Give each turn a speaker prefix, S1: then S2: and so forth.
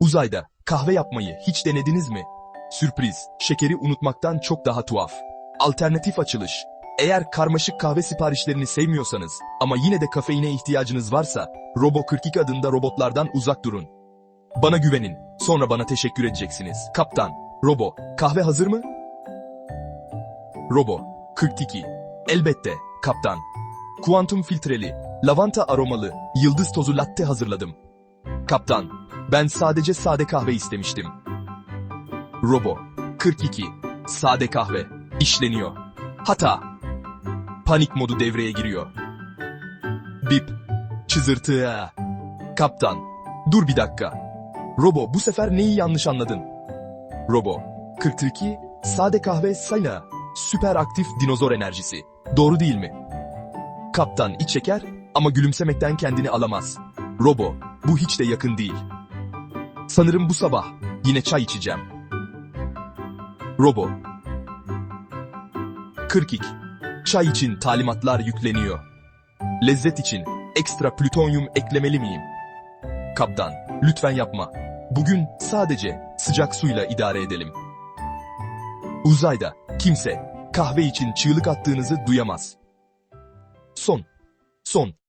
S1: Uzayda kahve yapmayı hiç denediniz mi? Sürpriz, şekeri unutmaktan çok daha tuhaf. Alternatif açılış. Eğer karmaşık kahve siparişlerini sevmiyorsanız ama yine de kafeine ihtiyacınız varsa Robo 42 adında robotlardan uzak durun. Bana güvenin. Sonra bana teşekkür edeceksiniz. Kaptan, Robo, kahve hazır mı? Robo, 42. Elbette, kaptan. Kuantum filtreli, lavanta aromalı, yıldız tozu latte hazırladım. Kaptan, ben sadece sade kahve istemiştim. Robo, 42. Sade kahve, işleniyor. Hata. Panik modu devreye giriyor. Bip. Çızırtı. Kaptan, dur bir dakika. Robo, bu sefer neyi yanlış anladın? Robo, 42. Sade kahve sayla. Süper aktif dinozor enerjisi. Doğru değil mi? Kaptan iç çeker ama gülümsemekten kendini alamaz. Robo, bu hiç de yakın değil. Sanırım bu sabah yine çay içeceğim. Robo. 42. Çay için talimatlar yükleniyor. Lezzet için ekstra plütonyum eklemeli miyim? Kaptan, lütfen yapma. Bugün sadece sıcak suyla idare edelim. Uzayda kimse kahve için çığlık attığınızı duyamaz. Son. Son.